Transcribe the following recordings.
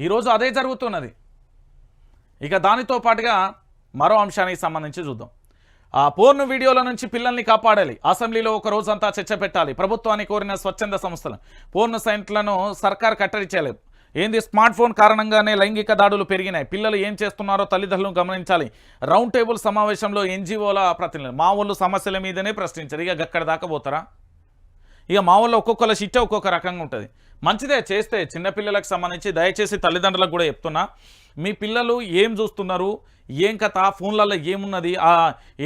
ఈరోజు అదే జరుగుతున్నది. ఇక దానితో పాటుగా మరో అంశానికి సంబంధించి చూద్దాం. ఆ పోర్ను వీడియోల నుంచి పిల్లల్ని కాపాడాలి. అసెంబ్లీలో ఒక రోజంతా చర్చ పెట్టాలి. ప్రభుత్వాన్ని కోరిన స్వచ్ఛంద సంస్థలు. పోర్ను సైంట్లను సర్కార్ కట్టడి చేయలేదు ఏంది? స్మార్ట్ ఫోన్ కారణంగానే లైంగిక దాడులు పెరిగినాయి. పిల్లలు ఏం చేస్తున్నారో తల్లిదండ్రులు గమనించాలి. రౌండ్ టేబుల్ సమావేశంలో ఎన్జిఓల ప్రతినిధులు. మా వాళ్ళు సమస్యల మీదనే ప్రశ్నించారు. ఇక అక్కడ దాకా పోతారా? ఇక మా ఊళ్ళో ఒక్కొక్కల షిట్ ఒక్కొక్క రకంగా ఉంటుంది. మంచిదే చేస్తే చిన్నపిల్లలకు సంబంధించి దయచేసి తల్లిదండ్రులకు కూడా చెప్తున్నా. మీ పిల్లలు ఏం చూస్తున్నారు? ఏం కథ? ఫోన్లలో ఏమున్నది?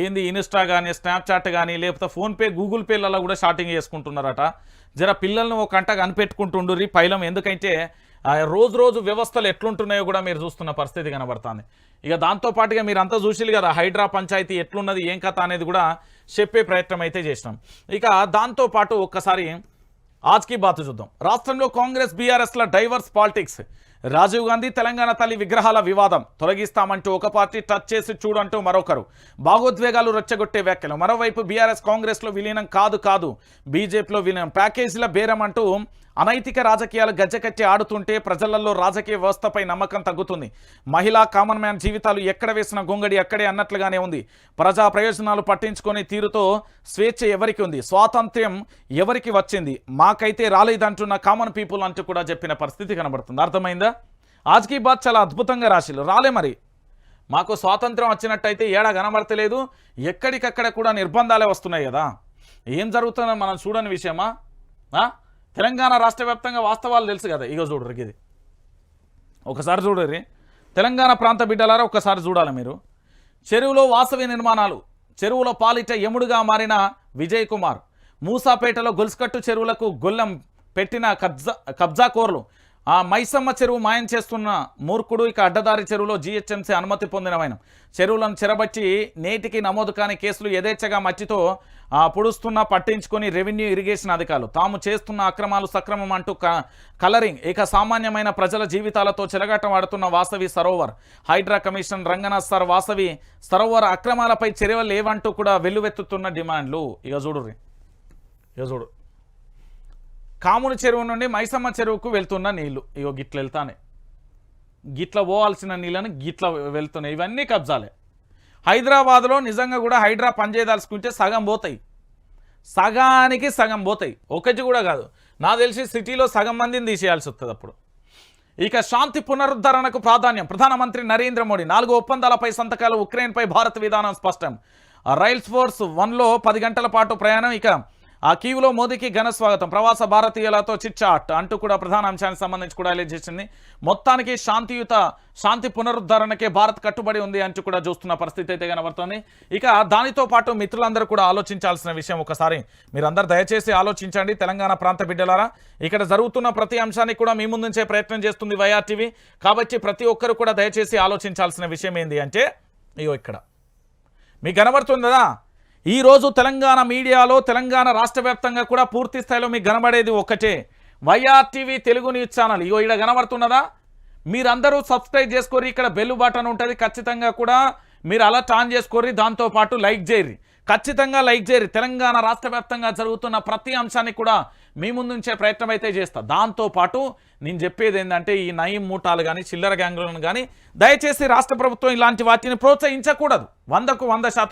ఏంది ఇన్స్టా కానీ స్నాప్చాట్ కానీ లేకపోతే ఫోన్పే గూగుల్ పేలలో కూడా షాటింగ్ చేసుకుంటున్నారట. జర పిల్లల్ని ఒక గంట కనిపెట్టుకుంటుండ్రి పైలం. ఎందుకంటే రోజు రోజు వ్యవస్థలు ఎట్లుంటున్నాయో కూడా మీరు చూస్తున్న పరిస్థితి కనబడుతుంది. ఇక దాంతోపాటుగా మీరు అంతా చూసిరు కదా హైడ్రా పంచాయతీ ఎట్లున్నది ఏం కథ అనేది కూడా చెప్పే ప్రయత్నం అయితే చేసినాం. ఇక దాంతో పాటు ఒక్కసారి ఆజ్కి బాత్ చూద్దాం. రాష్ట్రంలో కాంగ్రెస్ బీఆర్ఎస్ల డైవర్స్ పాలిటిక్స్. రాజీవ్ గాంధీ తెలంగాణ తల్లి విగ్రహాల వివాదం. తొలగిస్తామంటూ ఒక పార్టీ టచ్ చేసి చూడంటూ మరొకరు. భాగోద్వేగాలు రెచ్చగొట్టే వ్యాఖ్యలు. మరోవైపు బీఆర్ఎస్ కాంగ్రెస్లో విలీనం కాదు కాదు బీజేపీలో విలీనం. ప్యాకేజీల బేరం అంటూ అనైతిక రాజకీయాలు గజ్జెకట్టి ఆడుతుంటే ప్రజలలో రాజకీయ వ్యవస్థపై నమ్మకం తగ్గుతుంది. మహిళా కామన్ మ్యాన్ జీవితాలు ఎక్కడ వేసిన గొంగడి అక్కడే అన్నట్లుగానే ఉంది. ప్రజా ప్రయోజనాలు పట్టించుకొని తీరుతో స్వేచ్ఛ ఎవరికి ఉంది? స్వాతంత్ర్యం ఎవరికి వచ్చింది? మాకైతే రాలేదంటున్న కామన్ పీపుల్ అంటూ కూడా చెప్పిన పరిస్థితి కనబడుతుంది. అర్థమైందా? ఆజ్కీ బాత్ చాలా అద్భుతంగా రాసిలు రాలే మరి. మాకు స్వాతంత్రం వచ్చినట్టయితే ఏడా కనబడతలేదు. ఎక్కడికక్కడ కూడా నిర్బంధాలే వస్తున్నాయి కదా. ఏం జరుగుతుందో మనం చూడని విషయమా? తెలంగాణ రాష్ట్ర వ్యాప్తంగా వాస్తవాలు తెలుసు కదా. ఇగో చూడరు ఇది. ఒకసారి చూడరు తెలంగాణ ప్రాంత బిడ్డలారా ఒకసారి చూడాలి మీరు. చెరువులో వాసవి నిర్మాణాలు చెరువులో పాలిట యముడుగా మారిన విజయ్ కుమార్ మూసాపేటలో గొలుసుకట్టు చెరువులకు గొల్లెం పెట్టిన కబ్జా కబ్జాకోర్లు ఆ మైసమ్మ చెరువు మాయం చేస్తున్న మూర్ఖుడు ఇక అడ్డదారి చెరువులో జీహెచ్ఎంసీ అనుమతి పొందినవైన చెరువులను చెరబట్టి నేటికి నమోదు కాని కేసులు యథేచ్ఛగా మట్టితో పొడుస్తున్నా పుడుస్తున్న పట్టించుకొని రెవెన్యూ ఇరిగేషన్ అధికారులు. తాము చేస్తున్న అక్రమాలు సక్రమం అంటూ క- కలరింగ్. ఇక సామాన్యమైన ప్రజల జీవితాలతో చెలగాటం వాసవి సరోవర్. హైడ్రా కమిషన్ రంగనాథ్ సార్ వాసవి సరోవర్ అక్రమాలపై చర్యలు లేవంటూ కూడా వెల్లువెత్తుతున్న డిమాండ్లు. ఇక చూడు ఇక చూడు. కాముల చెరువు నుండి మైసమ్మ చెరువుకు వెళ్తున్న నీళ్ళు. ఇగో గిట్ల వెళ్తానే. గిట్ల పోవాల్సిన నీళ్ళని గిట్ల వెళ్తున్నాయి. ఇవన్నీ కబ్జాలే. హైదరాబాద్లో నిజంగా కూడా హైడ్రా పనిచేయదలుచుకుంటే సగం పోతాయి. సగానికి సగం పోతాయి. ఒకటి కూడా కాదు. నాకు తెలిసి సిటీలో సగం మందిని తీసేయాల్సి వస్తుంది అప్పుడు. ఇక శాంతి పునరుద్ధరణకు ప్రాధాన్యం. ప్రధానమంత్రి నరేంద్ర మోడీ నాలుగు ఒప్పందాలపై సంతకాలు ఉక్రెయిన్పై భారత్ విధానం స్పష్టం. రైల్స్ ఫోర్స్ వన్లో పది గంటల పాటు ప్రయాణం. ఇక ఆ కీవ్లో మోదీకి ఘన స్వాగతం. ప్రవాస భారతీయులతో చిట్చాట్ అంటూ కూడా ప్రధాన అంశానికి సంబంధించి కూడా హైలైట్ చేసింది. మొత్తానికి శాంతియుత శాంతి పునరుద్ధరణకే భారత్ కట్టుబడి ఉంది అంటూ కూడా చూస్తున్న పరిస్థితి అయితే కనబడుతోంది. ఇక దానితో పాటు మిత్రులందరూ కూడా ఆలోచించాల్సిన విషయం ఒకసారి. మీరందరూ దయచేసి ఆలోచించండి తెలంగాణ ప్రాంత బిడ్డలారా. ఇక్కడ జరుగుతున్న ప్రతి అంశానికి కూడా మీ ముందుంచే ప్రయత్నం చేస్తుంది వైఆర్టీవీ కాబట్టి ప్రతి ఒక్కరు కూడా దయచేసి ఆలోచించాల్సిన విషయం ఏంది అంటే అయ్యో ఇక్కడ. మీకు కనబడుతుంది? కదా ఈరోజు తెలంగాణ మీడియాలో తెలంగాణ రాష్ట్ర వ్యాప్తంగా కూడా పూర్తి స్థాయిలో మీకు కనబడేది ఒకటే YR TV Telugu news channel. ఇగో ఇక్కడ కనబడుతున్నదా? మీరందరూ సబ్స్క్రైబ్ చేసుకోరి ఇక్కడ బెల్ బటన్ ఉంటుంది ఖచ్చితంగా కూడా మీరు అలర్ట్ ఆన్ చేసుకోర్రి దాంతోపాటు లైక్ చేయర్రి. ఖచ్చితంగా లైక్ చేయరు తెలంగాణ రాష్ట్ర వ్యాప్తంగా జరుగుతున్న ప్రతి అంశాన్ని కూడా మీ ముందుంచే ప్రయత్నం అయితే చేస్తా. దాంతోపాటు నేను చెప్పేది ఏంటంటే ఈ నయం మూటాలు కానీ చిల్లర గ్యాంగులను కానీ దయచేసి రాష్ట్ర ప్రభుత్వం ఇలాంటి వాటిని ప్రోత్సహించకూడదు. వందకు వంద శాతం